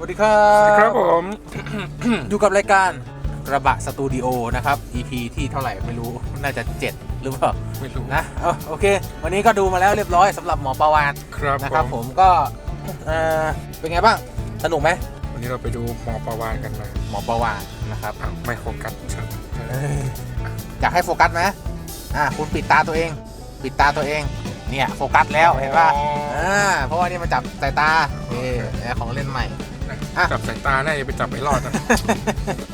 สวัสดีครับ ครับผม อยู่กับรายการกระบะสตูดิโอนะครับ EP ที่เท่าไหร่ไม่รู้น่าจะ 7 หรือเปล่าไม่รู้นะเอาโอเค วันนี้ก็ดูมาแล้วเรียบร้อยสำหรับหมอประวานครับนะครับผผมมก็เอ่อเป็นไงบ้างสนุกไหมวันนี้เราไปดูหมอประวานกันมาหมอประวานนะครับอ้าวไม่โฟกัสครับเอ้ยอยากให้โฟกัสไหมอ่าคุณปิดตาตัวเอง ปิดตาตัวเองเนี่ยโฟกัสแล้วเห็นป่ะอ๋ออ่าเพราะว่านี่มันจับสายตานี่แอร์ของเล่นใหม่อะ จับสายตาน่าจะไปจับไอ้รอดนะ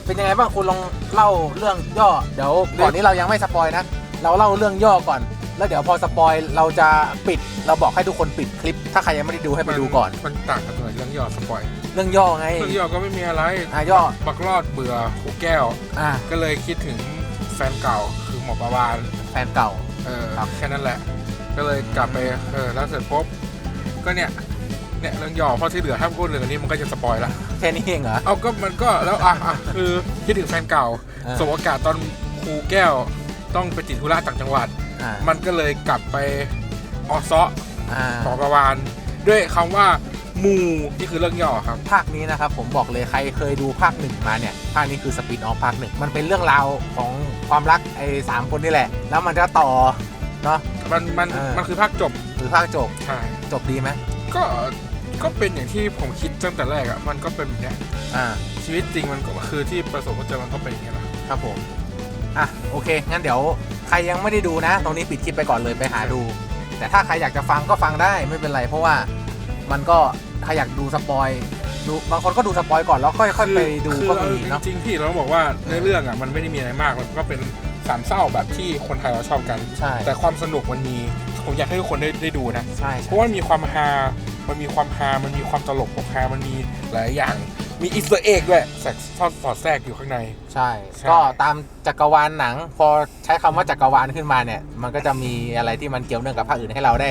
เป็นยังไงบ้างคุณลองเล่าเรื่องย่อ เดี๋ยวก่อนนี้เรายังไม่สปอยนะ เราเล่าเรื่องย่อก่อน แล้วเดี๋ยวพอสปอยเราจะปิด เราบอกให้ทุกคนปิดคลิป ถ้าใครยังไม่ได้ดูให้ไปดูก่อน มันต่างกันตรงไหนเรื่องย่อสปอยเรื่องย่อไง เรื่องย่อก็ไม่มีอะไรอะย่อ บักรอดเบื่อหูแก้ว อะก็เลยคิดถึงแฟนเก่าคือหมอประวานแฟนเก่า เออครับแค่นั้นแหละ ก็เลยกลับไป เออ แล้วเสร็จปุ๊บ ก็เนี่ย เนี่ยเรื่องย่อเพราะที่เหลือถ้าพูดเรื่องอันนี้มันก็จะสปอยละแค่นี้เองเหรอ เอาก็มันก็แล้วอะอะคือคิดถึงแฟนเก่าอ่า สบโอกาสตอนครูแก้วต้องไปติดธุระต่างจังหวัด อ่ามันก็เลยกลับไปออซาะอ่าขอประวานด้วยคำว่ามูนี่คือเรื่องย่อครับ ภาคนี้นะครับผมบอกเลยใครเคยดูภาคหนึ่งมาเนี่ย ภาคนี้คือสปินออฟภาคหนึ่งมันเป็นเรื่องราวของความรักไอ้สามคนนี่แหละ แล้วมันจะต่อเนาะ มันมันเออมันคือภาคจบหรือภาคจบ ใช่จบดีไหมก็ ก็เป็นอย่างที่ผมคิดตั้งแต่แรกอะมันก็เป็นแบบเนี้ยอ่า ชีวิตจริงมันก็คือที่ประสบพบเจอมันก็เป็นอย่างเงี้ยแหละครับผม อะโอเค งั้นเดี๋ยวใครยังไม่ได้ดูนะ ตรงนี้ปิดคลิปไปก่อนเลยไปหาดู แต่ถ้าใครอยากจะฟังก็ฟังได้ไม่เป็นไร เพราะว่ามันก็ใครอยากดูสปอยดูบางคนก็ดูสปอยก่อนแล้วค่อยๆไปดูคือก็มีเนาะจริงๆพี่เราต้องบอกว่าในอเรื่องอะมันไม่ได้มีอะไรมากมันก็เป็นสามเศร้าแบบที่คนไทยเราชอบกัน ใช่แต่ความสนุกมันมีผมอยากให้ทุกคนได้ได้ดูนะ ใช่เพใช่ราะว่ามันมีความฮา มันมีความฮา มันมีความตลกของฮา มันมีหลายอย่าง มีอีสเตอร์เอ็กด้วยแทรกสอดสอดแทรกอยู่ข้างใน ใช่ ใช่ ก็ตามจักรวาลหนัง พอใช้คำว่าจักรวาลขึ้นมาเนี่ย มันก็จะมีอะไรที่มันเกี่ยวเนื่องกับภาคอื่นให้เราได้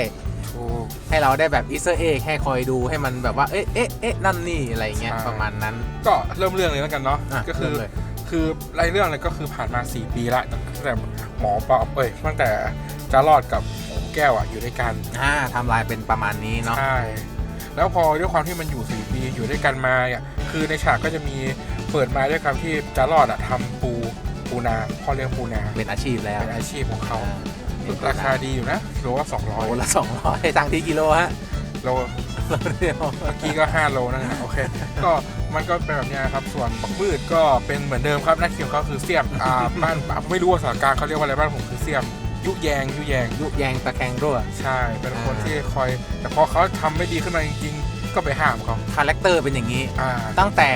ถูก ให้เราได้แบบอีสเตอร์เอ็กให้คอยดูให้มันแบบว่า เอ๊ะเอ๊ะเอ๊ะนั่นนี่อะไรเงี้ยใช่ ประมาณนั้นก็เริ่มเรื่องเลยแล้วกันเนาะอะก็คือ เริ่มเลย คือรายเรื่องเลยก็คือผ่านมา 4 ปีละตั้งแต่หมอปอบเอ้ยตั้งแต่จารอดกับหมู แก้วอะอยู่ด้วยกันอ่าไทำลายเป็นประมาณนี้เนาะใช่แล้วพอด้วยความที่มันอยู่4ปีอยู่ด้วยกันมาอะคือในฉากก็จะมีเปิดมาด้วยความที่จารอดอะทำปูปูนาพ่อเลี้ยงปูนาเป็นอาชีพแล้วเป็นอาชีพของเขาอ่าราคาดีอยู่นะโลละสองร้อยโลละสองร้อยตังค์ที่กิโลฮะโล โลเดียวเมื่อกี้ก็ 5 โลนั่นแหละโอเค ก็มันก็เป็นแบบเนี้ยครับ ส่วนบักมืดก็เป็นเหมือนเดิมครับหน้าที่ของเขาคือเสียม อ่าบ้านอ่าไม่รู้ว่าสถานการณ์เขาเรียกว่าอะไรบ้านผมคือเสียม ยุแยงยุแยง ยุแยงตะแคงรั่ว ใช่ เป็นคนอ่า ที่คอย แต่พอเขาทำไม่ดีขึ้นมาจริงๆ ก็ไปห้ามเขาคาแรคเตอร์เป็นอย่างนี้ อ่าตั้งแต่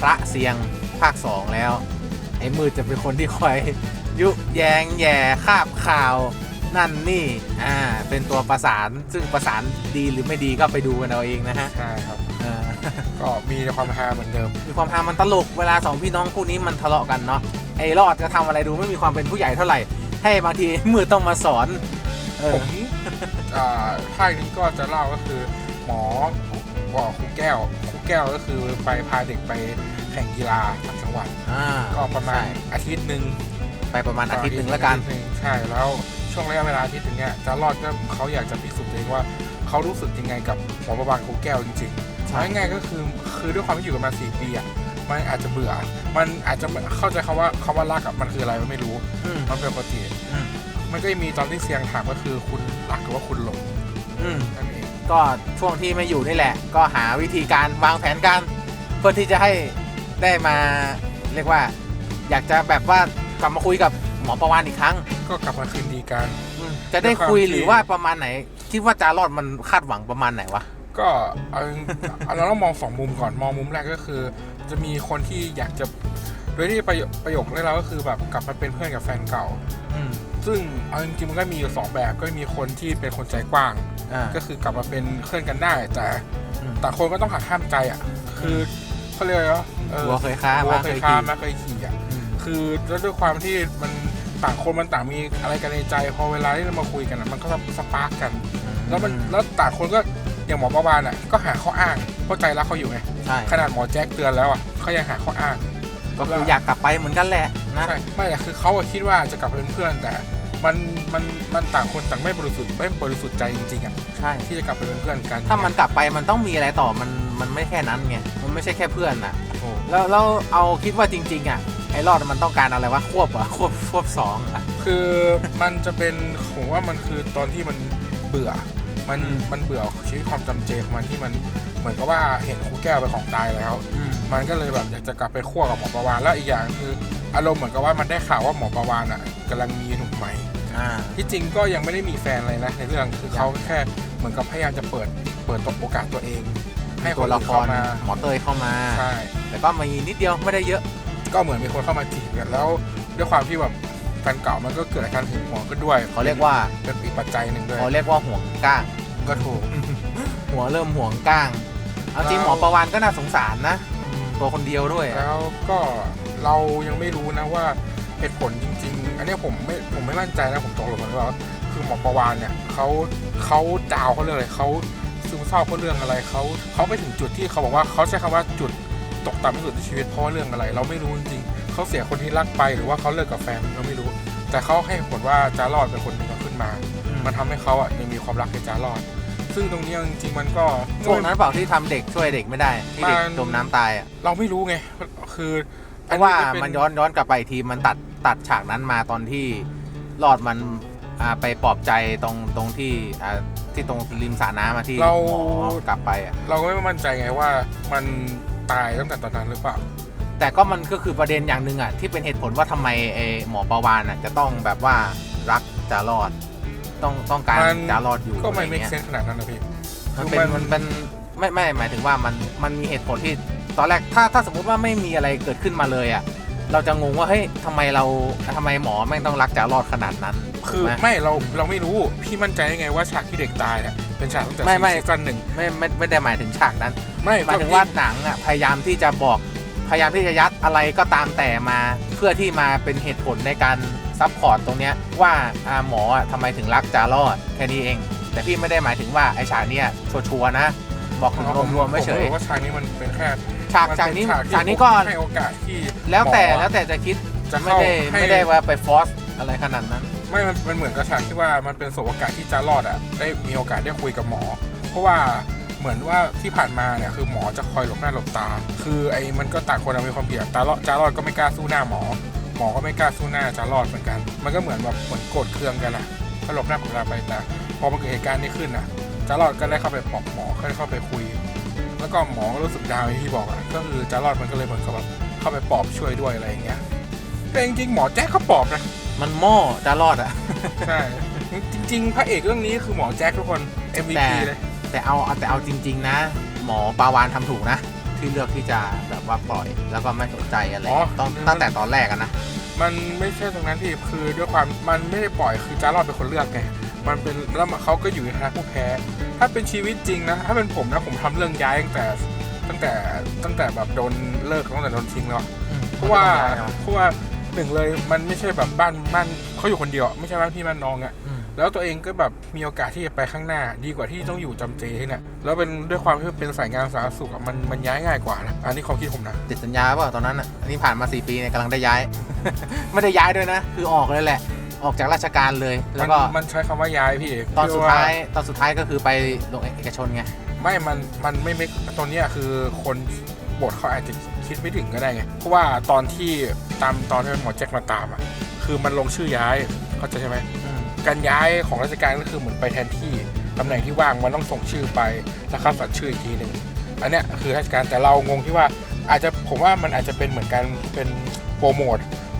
พระเสียงภาคสองแล้ว ไอ้มืดจะเป็นคนที่คอย ยุแยงแย่คาบข่าว นั่นนี่อ่าเป็นตัวประสานซึ่งประสานดีหรือไม่ดีก็ไปดูกันเอาเองนะฮะใช่ครับ เออ ก็มีความฮาเหมือนเดิม มีความฮามันตลกเวลาสองพี่น้องคู่นี้มันทะเลาะกันเนาะไอ้รอดจะทำอะไรดูไม่มีความเป็นผู้ใหญ่เท่าไหร่ ให้บางทีมือต้องมาสอนเอผอ มอ่าภาคนี้ก็จะเล่าก็คือ หมอบอกครูแก้วครูแก้วก็คือไปพาเด็กไปแข่งกีฬาต่างจังหวัดอ่าก็ประมาณใช่อาทิตย์หนึ่งไปประมาณอาทิตย์หนึ่งแล้วกัน อาทิตย์หงใช่แล้วช่วงระยะเวลาอาทิตย์หนึงเนี่ยจะรอดก็เขาอยากจะพิสูจน์ตัวเองว่าเขารู้สึกยังไงกับหมอประบาลครูแก้วจริงๆใช่ เอาง่ายๆก็คือคือด้วยความที่อยู่กันมาสี่ปีอะ มันอาจจะเบื่อ มันอาจจะเข้าใจคำว่าคำว่ารักอะมันคืออะไรมันไม่รู้ อืมมันเป็นปกติ อืมมันก็จะมีตอนที่เสียงถามก็คือคุณรักหรือว่าคุณหลงอืม นั่นเอง ก็ช่วงที่ไม่อยู่นี่แหละ ก็หาวิธีการวางแผนการเพื่อที่จะให้ได้มาเรียกว่า อยากจะแบบว่ากลับมาคุยกับหมอประวานอีกครั้งก็กลับมาคืนดีกัน อืมจะได้คุยด้วยความที่หรือว่าประมาณไหนคิดว่าจารอดมันคาดหวังประมาณไหนวะ ก็เอาเอาเราต้องมองสองมุมก่อนมองมุมแรกก็คือ จะมีคนที่อยากจะโดยที่ประโยคประโยคแรกเราก็คือแบบกลับมาเป็นเพื่อนกับแฟนเก่า อืม ซึ่งเอาจริงๆมันก็มีอยู่สองแบบก็มีคนที่เป็นคนใจกว้าง อ่า ก็คือกลับมาเป็นเพื่อนกันได้แต่อืม ต่างคนก็ต้องหักห้ามใจอะ คือเขาเรียกว่าเออวัวเคยค้าวัวมาเคเคยยค้าขี่มาเคยขี่อะ อืม คือแล้วด้วยความที่มันต่างคนมันต่างมีอะไรกันในใจพอเวลาที่เรามาคุยกันอะมันก็สปาร์กกัน แล้วมันแล้วต่างคนก็อย่างหมอประวานอะก็หาข้ออ้างเพราะใจรักเขาอยู่ไง ใช่ ขนาดหมอแจ็คเตือนแล้วอะเขายังหาข้ออ้าง ก็คืออยากกลับไปเหมือนกันแหละนะใช่ไม่แต่คือเขาอะคิดว่าจะกลับมาเป็นเพื่อนแต่ มันมันมันต่างคนต่างไม่บริสุทธิ์ไม่บริสุทธิ์ใจจริงๆอะใช่ ที่จะกลับไปเป็นเพื่อนกันถ้ามันกลับไปมันต้องมีอะไรต่อมันมันไม่แค่นั้นไงมันไม่ใช่แค่เพื่อนอะ โอ้โหแล้วแล้วเอาคิดว่าจริง ๆ อะ ไอ้รอดมันต้องการอะไรวะควบเหรอะควบควบสองอะคือมันจะเป็นผมว่ามันคือตอนที่มันเบื่อ มันอืม มันเบื่อชีวิตความจำเจของมันที่มัน เหมือนกับว่าเห็นครูแก้วเป็นของตายแล้วอืมมันก็เลยแบบอยากจะกลับไปคั่วกับหมอประวานแล้วอีกอย่างคือ อารมณ์เหมือนกับว่ามันได้ข่าวว่าหมอประวานอะกำลังมีหนุ่มใหม่อ่าที่จริงก็ยังไม่ได้มีแฟนเลยนะในเรื่องคือเขาแค่เหมือนกับพยายามจะเปิดเปิดโอกาสตัวเอง ให้คตัวนละอื่นคเข้ารมาหมอเตยเข้ามาใช่แต่ก็มีนิดเดียวไม่ได้เยอะ ก็เหมือนมีคนเข้ามาจีบกันแล้วด้วยความที่แบบแฟนเก่ามันก็เกิดอาการหึงหวงขึ้นด้วยเขาเรียกว่าเป็นอีกปัจจัยหนึ่งด้วยเขาเรียกว่าห่วงก้างก็ถูกหัวเริ่มห่วงก้าง เอาจริงหมอประวานก็น่าสงสารนะ ตัวคนเดียวด้วยอะแล้วก็เรายังไม่รู้นะว่าเหตุผลจริง ๆ อันนี้ผมไม่ผมไม่มั่นใจนะผมตกลงกันว่าคือหมอประวานเนี่ยเขาเขาดาวเขาเรื่องอะไรเขาซึมเศร้าเพราะเรื่องอะไรเขาเขาไปถึงจุดที่เขาบอกว่าเขาใช้คำว่าจุดตกต่ำที่สุดในชีวิตเพราะเรื่องอะไร เราไม่รู้จริงๆเขาเสียคนที่รักไปหรือว่าเขาเลิกกับแฟนเราไม่รู้ แต่เขาให้ผลว่าจารอดเป็นคนหนึ่งขึ้นมา มันทำให้เขาอะยังมีความรักในจารอด ซึ่งตรงเนี้ยจริงๆมันก็ช่วงนั้นเปล่าที่ทำเด็กช่วยเด็กไม่ได้ที่เด็กมันจมน้ำตายอะเราไม่รู้ไง คือเพราะว่าอัก็เป็มันย้อนย้อนกลับไปอีกทีมันตัดตัดฉากนั้นมาตอนที่รอดมันอ่าไปปลอบใจตรงตรงที่อ่าที่ตรงริมสระน้ำอะที่เราหมอกลับไปอะเราก็ไม่มั่นใจไงว่ามันตายตั้งแต่ตอนนั้นหรือเปล่า แต่ก็มันก็คือประเด็นอย่างหนึ่งอะที่เป็นเหตุผลว่าทำไมไอ้หมอประวานอะจะต้องแบบว่ารักจารอด ต้องต้องการมันจารอดอยู่ก็ไม่อะไรไม่เงี้ยเซนขนาดนั้นนะพี่ มันเป็นคือมัมันนเป็นไม่ไม่หมายถึงว่ามันมันมีเหตุผลที่ตอนแรกถ้าถ้าสมมุติว่าไม่มีอะไรเกิดขึ้นมาเลยอะเราจะงงว่าเฮ้ยทำไมเราทำไมหมอแม่งต้องรักจารอดขนาดนั้นคือถูกไหม ไม่เราเราไม่รู้พี่มั่นใจได้ไงว่าฉากที่เด็กตายเนี่ยเป็นฉากตั้งแต่ไม่ไม่ ซีซั่นหนึ่งไม่ไม่ไม่ได้หมายถึงฉากนั้น ไม่หมายถึงว่าหนังอะพยายามที่จะบอกพยายามที่จะยัดอะไรก็ตามแต่มา เพื่อที่มาเป็นเหตุผลในการ ซัพพอร์ตตรงเนี้ยว่าอ่าหมออะทำไมถึงรักจารอดแค่นี้เอง แต่พี่ไม่ได้หมายถึงว่าไอ้ฉากเนี้ยชัวร์ๆนะ บอกถึงรวมๆไม่เฉย ผมว่าฉากนี้มันเป็นแค่ฉากมันฉากเป็นนี้ฉากที่ฉากนี้ก็ให้โอกาสที่แล้วแต่หมอ แล้วแต่จะคิดจะไม่เข้าได้ให้ ไม่ได้ว่าไปฟอสอะไรขนาดนั้น ไม่มันมันเหมือนกับฉากที่ว่ามันเป็นสบโอกาสที่จารอดอะได้มีโอกาสได้คุยกับหมอ เพราะว่าเหมือนว่าที่ผ่านมาเนี่ยคือหมอจะคอยหลบหน้าหลบตา คือไอ้มันก็ต่างคนต่างมีความผิดอะจารอดจารอดก็ไม่กล้าสู้หน้าหมอ หมอก็ไม่กล้าสู้หน้าจารอดเหมือนกัน มันก็เหมือนแบบเหมือนโกรธเคืองกันอะก็หลบหน้าหลบตาไปแต่พอมันเกิดเหตุการณ์นี้ขึ้นอะจารอดก็ได้เข้าไปปลอบหมอก็ได้เข้าไปคุย แล้วก็หมอก็รู้สึกดาวอย่างที่บอกอะก็คือจารอดมันก็เลยเหมือนกับแบบเข้าไปปลอบช่วยด้วยอะไรอย่างเงี้ยแต่จริงๆหมอแจ๊คก็ปลอบนะมันหม้อจารอดอะใช่จริง ๆ พระเอกเรื่องนี้คือหมอแจ็คทุกคน MVP แต่เลยแต่เอาแต่เอาจริง ๆ นะ หมอปาวานทำถูกนะ ที่เลือกที่จะแบบว่าปล่อยแล้วก็ไม่สนใจอะไรต้องตั้งแต่ตอนแรกอะนะ มันไม่ใช่ตรงนั้นที่คือด้วยความมันไม่ได้ปล่อยคือจารอดเป็นคนเลือกไงมันเป็นแล้วเขาก็อยู่ในฐานะผู้แพ้ ถ้าเป็นชีวิตจริงนะ ถ้าเป็นผมนะผมทำเรื่องย้ายตั้งแต่ตั้งแต่ตั้งแต่แบบโดนเลิกตั้งแต่โดนทิ้งแล้วอะเพราะว่าเพราะว่าหนึ่งเลยมันไม่ใช่แบบบ้านบ้านเขาอยู่คนเดียวอะไม่ใช่บ้านพี่บ้านน้องอะ อืม แล้วตัวเองก็แบบมีโอกาสที่จะไปข้างหน้า ดีกว่าที่ต้องอยู่จำเจที่เนี่ยแล้วเป็นด้วยความที่เป็นสายงานสาธารณสุขอะมันมันย้ายง่ายกว่านะอันนี้ความคิดผมนะ ติดสัญญาเปล่าตอนนั้นอะอันนี้ผ่านมาสี่ปีเนี่ยกำลังได้ย้าย ไม่ได้ย้ายด้วยนะ คือออกเลยแหละ ออกจากราชการเลยแล้วก็มันมันใช้คำว่าย้ายพี่ตอนสุดคือว่ท้ายตอนสุดท้ายก็คือไปลงเอกชนไงไม่ มัน มันไม่ไม่ตรงเนี้ยคือคนบทเขาอาจจะคิดไม่ถึงก็ได้ไง เพราะว่าตอนที่ตามตอนที่หมอแจ็คมาตามอะ คือมันลงชื่อย้าย เข้าใจใช่ไหมอืม การย้ายของราชการก็คือเหมือนไปแทนที่ตำแหน่งที่ว่างมันต้องส่งชื่อไปแล้วคัดสรรชื่ออีกทีหนึ่งอันเนี้ยคือราชการแต่เรางงที่ว่าอาจจะผมว่ามันอาจจะเป็นเหมือนกันเป็นโปรโมท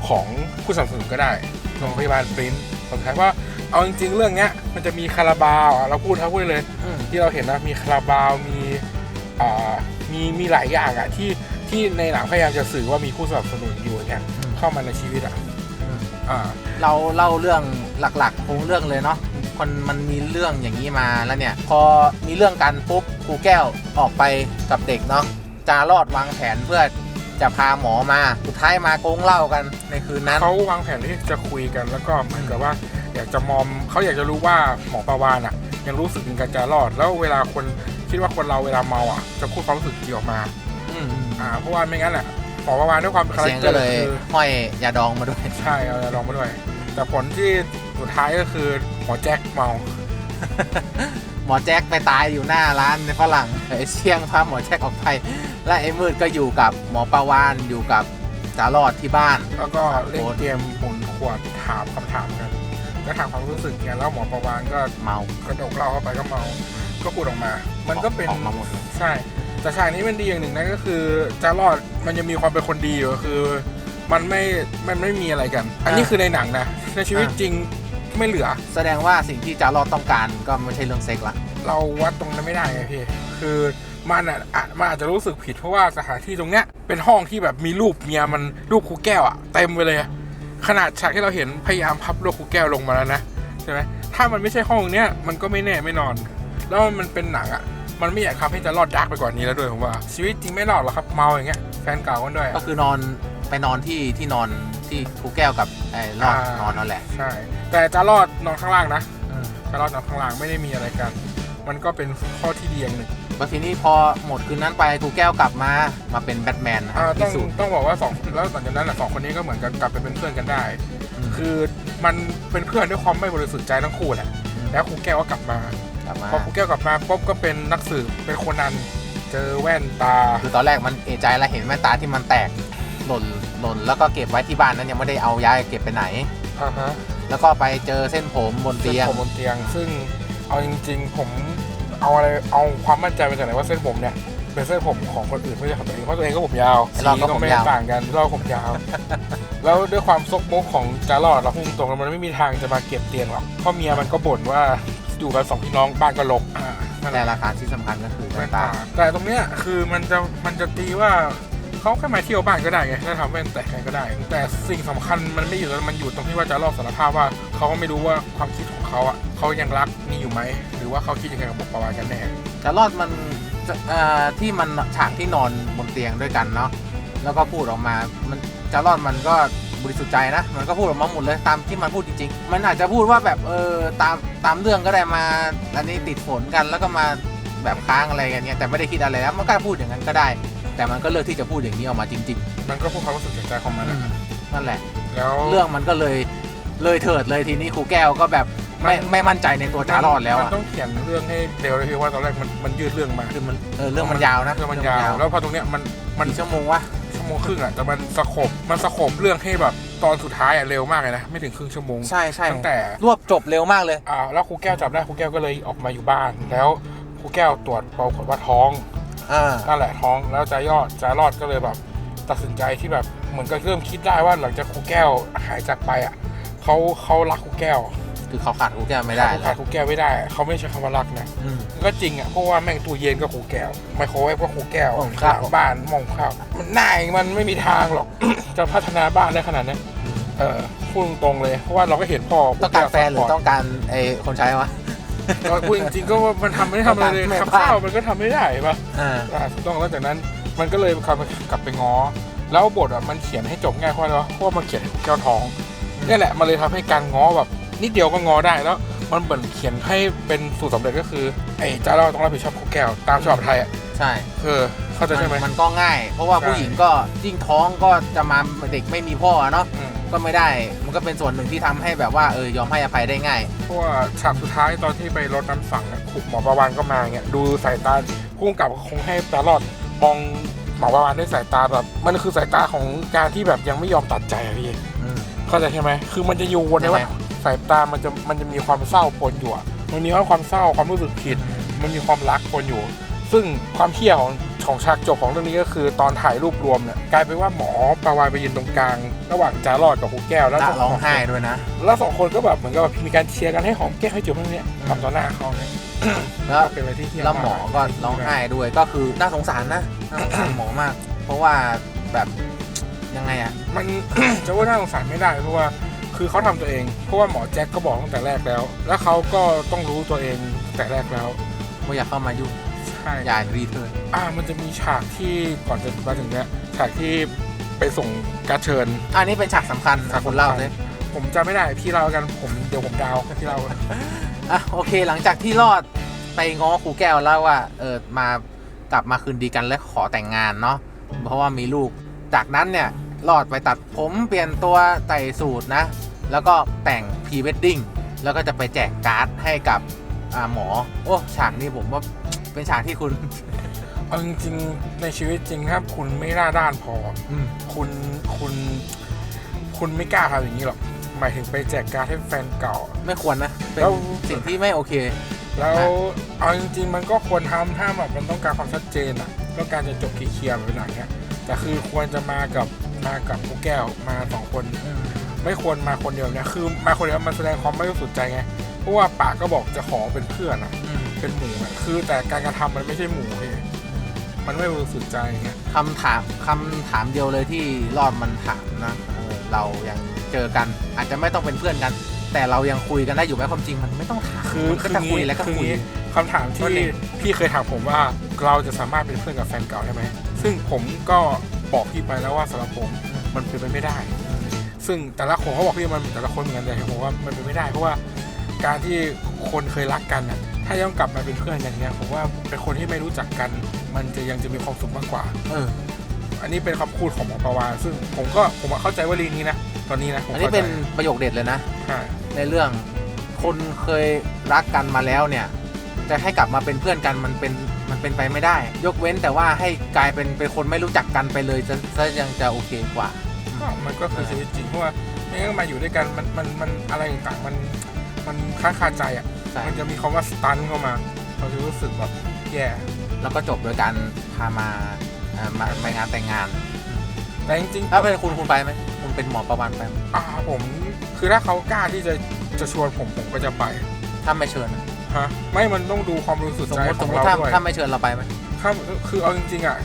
ของผู้สนับสนุนก็ได้โรงพยาบาลปริ้นสุดท้ายว่าเอาจริง ๆ เรื่องเนี้ยมันจะมีคาราบาวเราพูดทั้งพูดเลย ที่เราเห็นนะมีคาราบาวมีอ่ามีมีหลายอย่างอะที่ที่ในหนังพยายามจะสื่อว่ามีผู้สนับสนุนอยู่อย่เงี้ยเข้ามาในชีวิตอะ อืมอ่า เราเล่าเรื่องหลักๆโครงเรื่องเลยเนาะคนมันมีเรื่องอย่างนี้มาแล้วเนี่ย พอมีเรื่องกันปุ๊บครูแก้วออกไปกับเด็กเนาะจารอดวางแผนเพื่อจะพาหมอมาสุดท้ายมาโกงเหล้ากันในคืนนั้น เขาวางแผนที่จะคุยกันแล้วก็เหมือนกับว่า อยากจะมอมเขาอยากจะรู้ว่าหมอประวานอะ ยังรู้สึกถึงการจะรอด แล้วเวลาคนคิดว่าคนเราเวลาเมาอะ จะพูดความรู้สึกดีออกมา อืมอ่าเพราะว่าไม่งั้นแหละ หมอประวานด้วยความคาแรเสียคงเตอก็ร์เลยคือ ห้อยยาดองมาด้วย ใช่เอาลองมาด้วย แต่ผลที่สุดท้ายก็คือหมอแจ็คเมา หมอแจ็คไปตายอยู่หน้าร้านในฝรั่งไอ้เชียงพาหมอแจ็คออกไป และไอ้มืดก็อยู่กับหมอปาวานอยู่กับจารอดที่บ้าน แล้วก็เล่นเกมหมุนขวดถามคำถามกัน ก็ถามความรู้สึกเนี่ยแล้วหมอประวานก็เมากระดกเหล้าเข้าไปก็เมา ก็พูดออกมา มันก็เป็น ออกมาหมดเลยใช่ แต่ฉากนี้มันดีอย่างหนึ่งนะก็คือจารอดมันยังมีความเป็นคนดีอยู่ก็คือ มันไม่มันไม่มีอะไรกัน อันนี้คือในหนังนะในชีวิตจริงไม่เหลือ แสดงว่าสิ่งที่จารอดต้องการก็ไม่ใช่เรื่องเซ็กละเราวัดตรงนั้นไม่ได้ไงพี่คือมันอะอะมันอาจจะรู้สึกผิดเพราะว่าสถานที่ตรงเนี้ยเป็นห้องที่แบบมีรูปเมียมันรูปครูแก้วอะเต็มไปเลยอะขนาดฉากที่เราเห็นพยายามพับรูปครูแก้วลงมาแล้วนะใช่ไหมถ้ามันไม่ใช่ห้องเนี้ยมันก็ไม่แน่ไม่นอน แล้วมันเป็นหนังอะ มันไม่อยากทำให้จะรอดดาร์กไปกว่านี้แล้วด้วยผมว่า ชีวิตจริงไม่รอดหรอกครับเมาอย่างเงี้ยแฟนเก่ากันด้วยก็คือนอนไปนอนที่ที่นอนที่ครูแก้วกับไอ้รอดอ่านนอนนั่นแหละ ใช่ แต่จะรอดนอนข้างล่างนะอืมจะรอดนอนข้างล่างไม่ได้มีอะไรกัน มันก็เป็นข้อที่ดีอย่างหนึ่งแล้วทีนี้พอหมดคืนนั้นไปครูแก้วกลับมามาเป็นแบทแมนนะคอ่ารับต้พิองสูจน์ต้องบอกว่าสองแล้วหลังจากนั้นแหละสองคนนี้ก็เหมือนกันกลับไปเป็นเพื่อนกันได้มคือมันเป็นเพื่อนด้วยความไม่บริสุทธิ์ใจทั้งคู่แหละ แล้วครูแก้วก็กลับมา กลับมา พอครูแก้วกลับมาปุ๊บก็เป็นนักสืบเป็นคนนั้นเจอแว่นตา คือตอนแรกมันเอะใจแล้วเห็นแว่นตาที่มันแตกหล่นหล่นแล้วก็เก็บไว้ที่บ้านนั้นยังไม่ได้เอาย้ายเก็บไปไหน อ่าฮะแล้วก็ไปเจอเส้นผมบนเส้นเตียง ผมบนเตียง ซึ่งเอาจริง ๆ ผมเอาอะไรเอาความมั่นใจมาจากไหนว่าเส้นผมเนี่ยเป็นเส้นผมของคนอื่นไม่ใช่ของตัวเองเพราะตัวเองก็ผมยาวไอ้เราก็ผมไม่ยาว ต่างกันเราผมยาว แล้วด้วยความซกมกของจารอดเราพุ่งตรงๆมันไม่มีทางจะมาเก็บเตียงหรอกเพราะเมียมันก็บ่นว่า อยู่กันสองพี่น้องบ้านก็รกอ่านั่นแหแต่ละราคาที่สำคัญก็คือแว่แว่นนตาตาแต่ตรงเนี้ยคือมันจะมันจะตีว่าเขาแค่มาเที่ยวบ้านก็ได้ไงถ้าทำแว่นแตกกันก็ได้ แต่สิ่งสำคัญมันไม่อยู่แล้วมันอยู่ตรงที่ว่าจะรอบสารภาพว่าเขาก็ไม่รู้ว่าความคิดของเขาอะเขายังรักมีอยู่ไหมหรือว่าเขาคิดยังไงกับบอกประวานกันแน่จารอดมันจะเอ่อที่มันฉากที่นอนบนเตียงด้วยกันเนาะ แล้วก็พูดออกมา มันจารอดมันก็บริสุทธิ์ใจนะ มันก็พูดออกมาหมดเลยตามที่มันพูดจริงๆ มันอาจจะพูดว่าแบบเออตามตามเรื่องก็ได้มา อันนี้ติดฝนกันแล้วก็มาแบบค้างอะไรกันเนี่ยแต่ไม่ได้คิดอะไรแล้วมันก็พูดอย่างนั้นก็ได้ แต่มันก็เลือกที่จะพูดอย่างนี้ออกมาจริง มันก็พูดความรู้สึกจากใจของมันๆอะนั่นแหละ แล้วเรื่องมันก็เลยเลยเถิดเลยทีนี้ครูแก้วก็แบบไม่ไม่มั่นใจในตัวจารอดแล้วมันอะต้องเขียนเรื่องให้เร็วเลยพี่ว่าตอนแรกมันมันยืดเรื่องมาคือมันเออเรื่องมันยาวนะเรื่องมันยาว แล้วพอตรงเนี้ยมันมันกี่ชั่วโมงวะ ชั่วโมงครึ่งอะแต่มันสโคบมันสโคบเรื่องให้แบบตอนสุดท้ายอะเร็วมากเลยนะไม่ถึงครึ่งชั่วโมงใช่ใช่ตั้งแต่รวบจบเร็วมากเลยอ่าแล้วครูแก้วจับได้ครูแก้วก็เลยออกมาอยู่บ้าน แล้วครูแก้วตรวจปรากฏว่าท้องอ่านั่นแหละท้องแล้วจะยอดจะรอดก็เลยแบบตัดสินใจที่แบบเหมือนกับเริ่มคิดได้ว่าหลังจากครูแก้วหายจากไปอะเขาเขารักครูแก้ว คือเขาขาดครูแก้วไม่ได้เขาแล้ขาดวครูแก้วไม่ได้ เขาไม่ใช่คำว่ารักนะอืมก็จริงอะเพราะว่าแม่งตู้เย็นก็ครูแก้วไมโครเวฟก็ครูแก้วหม้อหุงข้าวหลังบ้านหมองข้าวมันน่ายมันไม่มีทางหรอกจะพัฒนาบ้านได้ขนาดนั้นเออพูดตรงๆเลยเพราะว่าเราก็เห็นพ่อต้องการแฟนหรือต้องการไอ้คนใช้วะก็พูดจริงๆก็ว่ามันทำไม่ได้ทำอะไรเลยแม่กับบ้านข้าวมันก็ทำไม่ได้ปะอ่าอ่าถูกต้องแล้วจากนั้นมันก็เลยกลับกลับไปง้อแล้วบทอะมันเขียนให้จบง่ายเพราะอะไรวะเพราะว่ามันเขียนให้แก้วท้องนี่แหละมันเลยทำให้การง้อแบบ นิดเดียวก็ง้อได้แล้วมันเหมือนเขียนให้เป็นสูตรสำเร็จก็คือไอ้จ้าเราต้องรับผิดชอบคู่แก้วตามฉบับไทยอะใช่เออเข้าใจใช่ไหมนมันก็ง่าย เพราะว่าใช่ ผู้หญิงก็ยิ่งท้องก็จะมาเด็กไม่มีพ่อเนาะอืมก็ไม่ได้ มันก็เป็นส่วนหนึ่งที่ทำให้แบบว่าเออยอมให้อภัยได้ง่าย เพราะว่าฉากสุดท้ายตอนที่ไปรดน้ำฝังอะหมอประวานก็มาเงี้ยดูสายตาพุ่งกับคงให้ตลอดมองหมอประวานด้วยสายตาแบบมันคือสายตาของการที่แบบยังไม่ยอมตัดใจอะพี่อืมเข้าใจใช่ไหม คือมันจะอยู่วนในว่ายังไง สายตามันจะมันจะมีความเศร้าปนอยู่อะมันมีความเศร้าความรู้สึกผิด มันมีความรักปนอยู่ ซึ่งความเที่ยของของฉากจบของเรื่องนี้ก็คือตอนถ่ายรูปรวมเนี่ยกลายเป็นว่าหมอปาวานไปยืนตรงกลาง ระหว่างจารอดกับครูแก้วแล้วน่าสร้องไห้ด้วยนะ แล้วสองคนก็แบบเหมือนกับแบบมีการเชียร์กันให้หอมแก้มให้จูบเรื่องเนี้ยทำต่อหน้าเขาเนี่ยแล้วก็เป็นอะไรที่เที่ยแล้วหมอก็ร้องไห้ด้วยก็คือน่าสงสารนะน่าสงสารหมอมาก เพราะว่าแบบยังไงอะมันจะว่าน่าสงสารไม่ได้เพราะว่า คือเขาทำตัวเอง เพราะว่าหมอแจ็คก็บอกตั้งแต่แรกแล้ว แล้วเขาก็ต้องรู้ตัวเองตั้งแต่แรกแล้วไม่อยากเข้ามายุ่งใช่อย่ารีเทิร์นอ่า มันจะมีฉากที่ก่อนจะมาถึงเนี้ยฉากที่ไปส่งการดเชิญ อันนี้เป็นฉากสำคัญฉากคุณเล่าสำคัญเลยผมจำไม่ได้พี่เล่ากันผมเดี๋ยวผมเดาวพี่เล่าอะโอเค หลังจากที่รอดไปง้อครูแก้วแล้วว่า เออมากลับมาคืนดีกันและขอแต่งงานเนาะเพราะว่ามีลูก จากนั้นเนี่ย รอดไปตัดผมเปลี่ยนตัวใส่สูตรนะ แล้วก็แต่งพรีเวดดิ้งแล้วก็จะไปแจกการ์ดให้กับอ่าหมอ โอ้ฉากนี้ผมว่าเป็นฉากที่คุณเอาจริงๆในชีวิตจริงถ้าคุณไม่หน้าด้านพออืมคุณคุณ คุณไม่กล้าทำอย่างนี้หรอกหมายถึงไปแจกการ์ดให้แฟนเก่า ไม่ควรนะเป็นแล้วสิ่งที่ไม่โอเค แล้วเอาจริงๆมันก็ควรทำถ้าแบบมันต้องการความชัดเจนอะต้องการจะจบเคลียร์ๆเป็นหลังเนี้ยแต่คือควรจะมากับ มากับผู้แก้วมาสองคน ไม่ควรมาคนเดียวเนี่ยคือมาคนเดียวมันแสดงความไม่บริสุทธิ์ใจไงเพราะว่าปากก็บอกจะขอเป็นเพื่อนอะอืมเป็นหมูอะคือแต่การกระทำมันไม่ใช่หมูพี่มันไม่บริสุทธิ์ใจไงคำถามคำถามเดียวเลยที่รอดมันถามนะเออเรายังเจอกันอาจจะไม่ต้องเป็นเพื่อนกัน แต่เรายังคุยกันได้อยู่ไหมความจริงมันไม่ต้องถามคือมันก็จะคุยแล้วก็คือคุย งี้คำถามนั่ที่นเองพี่เคยถามผมว่าเราจะสามารถเป็นเพื่อนกับแฟนเก่าได้ไหมซึ่งผมก็ บอกพี่ไปแล้วว่าสำหรับผมมันเป็นไปไม่ได้ ซึ่งแต่ละคนเขาบอกพี่มันแต่ละคนเหมือนกันแต่ผมว่ามันเป็นไม่ได้เพราะว่าการที่คนเคยรักกันน่ะถ้ายังกลับมาเป็นเพื่อนอย่างเงี้ยผมว่าเป็นคนที่ไม่รู้จักกัน มันจะยังจะมีความสุขมากกว่า เออ อันนี้เป็นคำพูดของหมอประวานซึ่งผมก็ผมว่าเข้าใจว่าลีนี้นะตอนนี้นะผมอันนี้เข้าใจเป็นประโยคเด็ดเลยนะใช่ในเรื่องคนเคยรักกันมาแล้วเนี่ย จะให้กลับมาเป็นเพื่อนกันมันเป็น มันเป็นไปไม่ได้ ยกเว้นแต่ว่าให้กลายเป็นเป็นคนไม่รู้จักกันไปเลยจะจะยังจะโอเคกว่า ก็มันก็คือชีวิตจริงเพราะว่าไม่งั้นมาอยู่ด้วยกันมันมันมันอะไรต่างๆมันมันค้างคาใจอะ ใช่ มันจะมีคำว่าสตันเข้ามาเราจะรู้สึกแบบแย่ แล้วก็จบโดยการพามาอ่ามาไปงานแต่งงาน แต่จริงๆถ้าเป็นคุณคุณไปไหมคุณเป็นหมอประวันไปไหมอ่าผม คือถ้าเขากล้าที่จะจะชวนผมผมก็จะไป ถ้าไม่เชิญนะ ฮะไม่มันต้องดูความบริสุทธิ์สมใจมติขสอมงมติเราถ้าด้วยถ้าไม่เชิญเราไปไหมถ้าคือเอาจริงๆอะ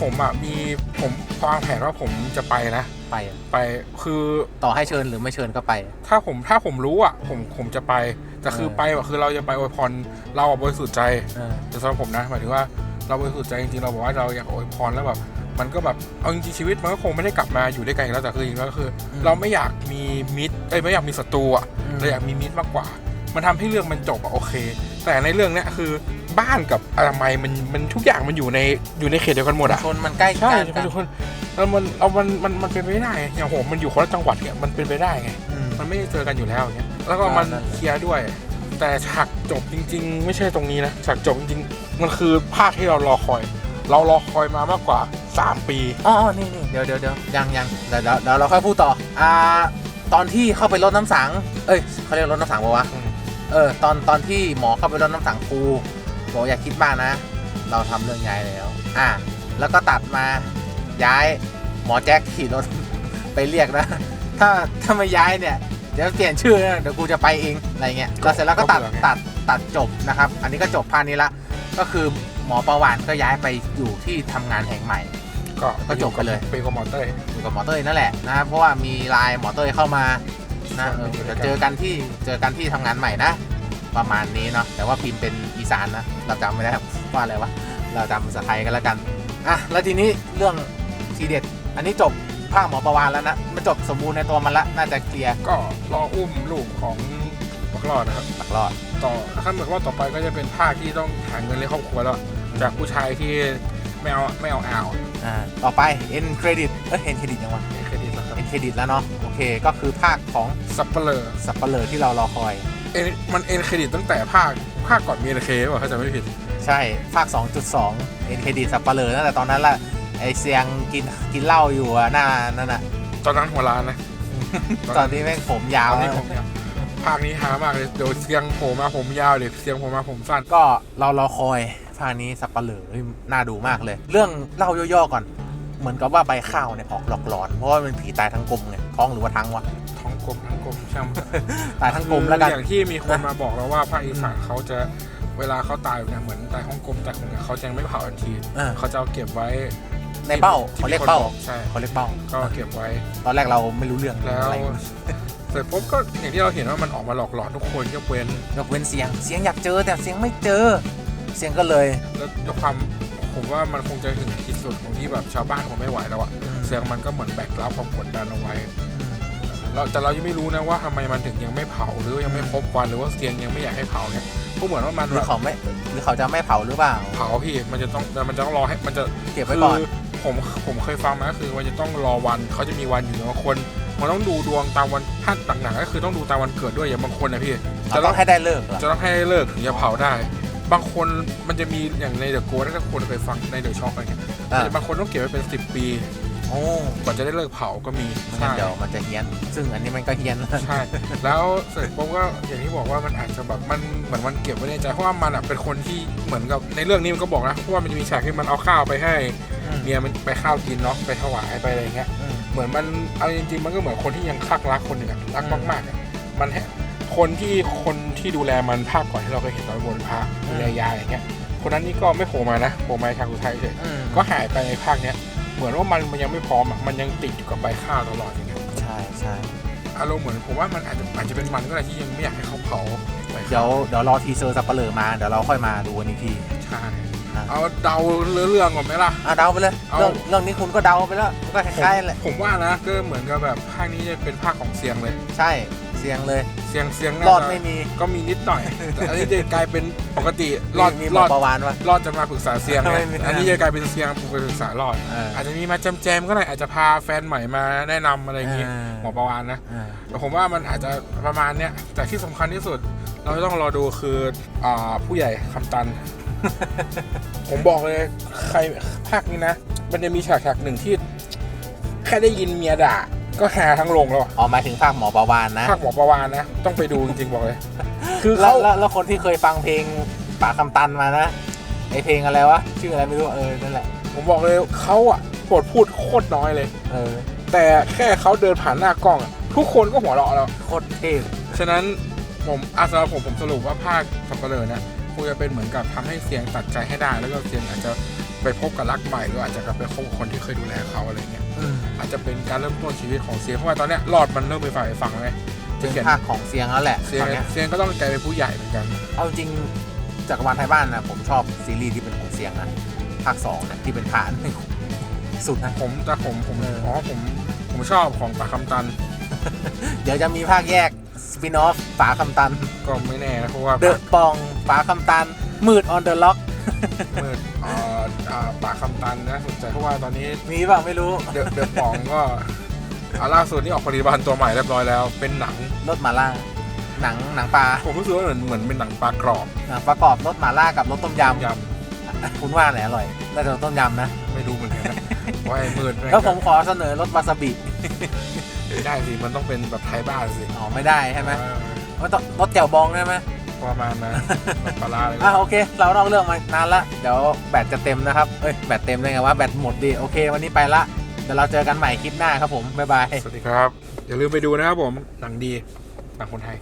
ผมอะมีผมวางแผนว่าผมจะไปนะ ไปอะไปคือต่อให้เชิญหรือไม่เชิญก็ไป ถ้าผมถ้าผมรู้อะผมผมจะไปแต่คือเออ ไปอะคือเราจะไปอวยพรเราอะบริสุทธิ์ใจ เออ แต่สำหรับผมนะหมายถึงว่าเราบริสุทธิ์ใจจริงๆเราบอกว่าเราอยากอวยพรแล้วแบบมันก็แบบเอาจริงๆชีวิตมันก็คงไม่ได้กลับมาอยู่ด้วยกันอีกแล้วแต่คือจริงๆแล้วก็คือ อืมเราไม่อยากมีมิตรเอ้ยไม่อยากมีศัตรูอะอืม เราอยากมีมิตรมากกว่า มันทำให้เรื่องมันจบอะโอเค แต่ในเรื่องเนี้ยคือบ้านกับอนามัยมันมันทุกอย่างมันอยู่ในอยู่ในเขตเดียวกันหมดอะชนมันใกล้ใช่กันมันทุกคนแล้วมันเอามันมันมันเป็นไปไม่ได้ไงอย่างผมมันอยู่คนละจังหวัดเนี่ยมันเป็นไปได้ไงอืมมันไม่ได้เจอกันอยู่แล้วอย่างเงี้ยแล้วก็มันนั่นแหละเคลียร์ด้วย แต่ฉากจบจริง ๆ ไม่ใช่ตรงนี้นะฉากจบจริงๆมันคือภาคที่เรารอคอย เรารอคอยมามากกว่า 3 ปีอ๋ออ๋อนี่นี่เดี๋ยวเดี๋ยวเดี๋ยวยังยังเดี๋ยวเดี๋ยวเดี๋ยวเราค่อยพูดต่ออ่าตอนที่เข้าไปรดน้ำสัง เอ้ยเขาเรียกรดน้ำสังปะวะอืม เออตอนตอนที่หมอเข้าไปรดน้ำสังครูบอกอย่าคิดมากนะ เราทำเรื่องย้ายแล้ว อ่าแล้วก็ตัดมาย้ายหมอแจ็คขี่รถไปเรียกนะ ถ้าถ้าไม่ย้ายเนี่ยเดี๋ยวเปลี่ยนชื่อนะเดี๋ยวกูจะไปเองอะไรเงี้ยแล้วเสร็จแล้วก็ตัดตัดตัดจบนะครับ อันนี้ก็จบพาร์ทนี้ละ ก็คือหมอประวานก็ย้ายไปอยู่ที่ทำงานแห่งใหม่ ก็ก็จบไปเลยไปกับหมอเต้ยอยู่กับหมอเต้ยนั่นแหละนะครับเพราะว่ามีไลน์หมอเต้ยเข้ามา นะเออใช่เดี๋ยวเจอกันที่เจอกันที่ทำงานใหม่นะ ประมาณนี้เนาะแต่ว่าพิมพ์เป็นอีสานนะเราจำไม่ได้ว่าอะไรวะเราจำภาษาไทยกันแล้วกันอะแล้วทีนี้เรื่องทีเด็ดอันนี้จบภาคหมอประวานแล้วนะมันจบสมบูรณ์ในตัวมันละน่าจะเคลียร์ก็รออุ้มลูกของบักรอดนะครับหลักรอดต่อถ้าเหมือนว่าต่อไปก็จะเป็นภาคที่ต้องหาเงินเลี้ยงครอบครัวแล้ว จากผู้ชายที่ไม่เอาไม่เอาอ่าวอ่าต่อไป end credit เอ้ย end credit ยังวะไม่เคยดีนะ ครับ end credit แล้วเนาะโอเคก็คือภาคของสับเปลอสับปะเลอที่เรารอคอยเอ็นมันเอ็นเครดิตตั้งแต่ภาคภาคก่อนมีเอ็นเคป่ะถ้าจำไม่ผิด ใช่ภาค 2.2 เอ็นเคดีสับปะเลอตั้งแต่ตอนนั้นละไอเสียงกินกินเหล้าอยู่อะหน้านั่นน่ะตอนนั้นหัวล้านนะตอนนี้แม่งผมยาวตอนนี้แล้วผมยาวภาคนี้หามากเลยเดี๋ยวเสียงผมมาผมยาวเดี๋ยวเสียงผมมาผมสั้นก็เรารอคอยภาคนี้สับปะเลอเฮ้ยน่าดูมากเลย เรื่องเล่าย่อๆก่อน เหมือนกับว่าใบข้าวเนี่ยออกหลอกหลอนเพราะว่าเป็นผีตายทั้งกลมไงท้องหรือว่าทั้งวะท้องกลมทั้งกลมช่างมันตายทั้งกลมแล้วกันคืออย่างที่มีคนมาบอกเราว่าภาคอีสานเขาจะเวลาเขาตายเนี่ยเหมือนตายห้องกลมแต่ของเนี่ยเขาจะไม่เผาทันทีเออเขาจะเอาเก็บไว้ในเบ้าที่เขาเรียกมีคนเบ้าบอกใช่เขาเรียกเบ้าก็เก็บไว้ ตอนแรกเราไม่รู้เรื่องแล้วอะไรเสร็จปุ๊บก็อย่างที่เราเห็นว่ามันออกมาหลอกหลอนทุกคนยกเว้นยกเว้นเสียง เสียงอยากเจอแต่เสียงไม่เจอ เสียงก็เลยแล้วด้วยความ ผมว่ามันคงจะถึงขีดสุดของที่แบบชาวบ้านคงไม่ไหวแล้วอะเสียงมันก็เหมือนแบกรับความกดดันเอาไว้เราแต่เรายังไม่รู้นะว่าทำไมมันถึงยังไม่เผาหรือยังไม่ครบวันหรือว่าเซียงยังไม่อยากให้เผาเนี่ยก็เหมือนว่ามันหรืแบอบเขาไม่หรือเขาจะไม่เผาหรือเปล่า เผาพี่มันจะต้องมันจะต้องรอให้มันจะเก็บไว้ก่อนคืผมผมเคยฟังมาก็คือว่าจะต้องรอวันเขาจะมีวันอยู่บางคนมันต้องดูดวงตามวันถ้าหนักๆก็คือต้องดูตามวันเกิดด้วยอย่างบางคนนะพี่เราต้องให้ได้เลิกเหรอจะต้องให้เลิกถึงจะเผาได้ บางคนมันจะมีอย่างในเดอะโกถ้าคนเคยฟังในเดอะช็อคอะไรเงี้ยอ่า บางคนต้องเก็บไว้เป็นสิบปีโอ้กว่าจะได้เลิกเผาก็มีไม่งั้นเดี๋ยวมันจะเฮี้ยน ซึ่งอันนี้มันก็เฮี้ยน ใช่ แล้วเสร็จปุ๊บก็อย่างที่บอกว่ามันอาจจะแบบมันเหมือนมันเก็บไว้ในใจเพราะว่ามันอะเป็นคนที่เหมือนกับในเรื่องนี้มันก็บอกนะเพราะว่ามันจะมีฉากที่มันเอาข้าวไปให้อืมเมียมันไปข้าวกินเนาะไปถวายไปอะไรเงี้ยอืมเหมือนมันเอาจริงๆมันก็เหมือนคนที่ยังคลักรักคนหนึ่งอะรักอืมมากๆอะมันแฮ คนที่คนที่ดูแลมันภาคก่อนที่เราเคยเห็นตอนบนพระอืมดูแลยายอย่างเงี้ยคนนั้นนี่ก็ไม่โผล่มานะโผล่มาทางอุทัยเฉยอืมก็หายไปในภาคเนี้ยเหมือนว่ามันมันยังไม่พร้อมอะมันยังติดอยู่กับใบข้าวตลอดอย่างเงี้ยใช่ใช่อารมณ์เหมือนผมว่ามันอาจจะอาจจะเป็นมันก็ได้ที่ยังไม่อยากให้เขาเผาใบเดี๋ยข้าววเดี๋ยวรอทีเซอร์สับเปลือมาเดี๋ยวเราค่อยมาดูกันอีกทีใช่อะเอาเดาเรื่องก่อนไหมล่ะอะเดาไปเลยเอาเรื่องเรื่องนี้คุณก็เดาไปแล้วมันก็คล้ายๆแหละผมว่านะก็เหมือนกับแบบภาคนี้จะเป็นภาคของเสียงเลย ใช่ เสียงเลย เสียงเสียงน่ารอดจะไม่มีก็มีนิดหน่อยแต่อันนี้จะกลายเป็นปกติรอดมีหมรออดประวานวะ รอดจะมาปรึกษาเสียงไงไม่มีอันนี้จะกลายเป็นเสียงไปปรึกษารอด เอออาจจะมีมาแจมแจมๆก็ได้อาจจะพาแฟนใหม่มาแนะนำอะไรอย่างงี้เออ หมอประวานนะเออแต่ผมว่ามันอาจจะประมาณเนี้ยแต่ที่สำคัญที่สุด เราต้องรอดูคืออ่าผู้ใหญ่คำตัน ผมบอกเลยใครภาคนี้นะ มันจะมีฉากฉากหนึ่งที่ แค่ได้ยินเมียด่า ก็หาทั้งโรงแล้วอะออกมาถึงภาคหมอประวานนะ ภาคหมอประวานนะ ต้องไปดูจริงๆบอกเลย คือแล้วเขาแล้วแล้วคนที่เคยฟังเพลงป่าคำตันมานะไอเพลงอะไรวะชื่ออะไรไม่รู้เออนั่นแหละผมบอกเลยเขาอะโปรดพูดโคตรน้อยเลย เออแต่แค่เขาเดินผ่านหน้ากล้องอะทุกคนก็หัวเราะแล้ว โคตรเท่ฉะนั้นผมอาสำหรับผมผมสรุปว่าภาคสับเปลือเนี่ยคงจะเป็นเหมือนกับทำให้เสียงตัดใจให้ได้ แล้วก็เสียงอาจจะไปพบกับรักใหม่หรืออาจจะกลับไปคบกับคนที่เคยดูแลเขาอะไรเงี้ย อืมอาจจะเป็นการเริ่มต้นชีวิตของเสียงเพราะว่าตอนเนี้ยรอดมันเริ่มไปฝ่ายฝั่งแล้วไงเป็นเขียนภาคของเสียงแล้วแหละเสียงตอนเนี้ยเสียงก็ต้องกลายเป็นผู้ใหญ่เหมือนกัน เอาจริงจักรวาลไทยบ้านนะผมชอบซีรีส์ที่เป็นของเสียงนะภาคสองนะที่เป็นผ่านสุดนะ ผมแต่ผมผมเอออ๋ อ๋อผมผมชอบของปากคำตันเดี๋ยวจะมีภาคแยกสปินออฟฝาคำตัน ก็ไม่แน่นะเพราะว่าเดอะปองฝาคำตันมืดออนเดอะล็อก มืดเอ่ออ่าปากคำตันนะสนใจเพราะว่าตอนนี้มีเปล่าไม่รู้เดอะเดอะปองก็อ่าล่าสุดนี่ออกผลิตภัณฑ์ตัวใหม่เรียบร้อยแล้ว เป็นหนัง รถหมาล่า หนังหนังปลาผมรู้สึกว่าเหมือนเหมือนเป็นหนังปลากรอบหนังประกอบรถหมาล่ากับรถต้มยยำคุณว่าไหนอร่อยน่าจะรถต้มยำนะำไม่รู้เหมือนกันนะว่าไอ้มืดม่งแล้วผมขอเสนอรถวาซาบิไม่ได้สิมันต้องเป็นแบบไทยบ้านสิอ๋อไม่ได้ใช่ไหมเออ ว่าต้องรถแจ่วบองได้ไหม ประมาณนั้นแบบปลาร้าเลยอะโอเค เราเล่าเรื่องมานานละ เดี๋ยวแบตจะเต็มนะครับ เอ้ยแบตเต็มได้ไงวะแบตหมดดิ โอเค วันนี้ไปละ เดี๋ยวเราเจอกันใหม่คลิปหน้าครับผม บ๊ายบาย สวัสดีครับ อย่าลืมไปดูนะครับผมหนังดีหนังคนไทย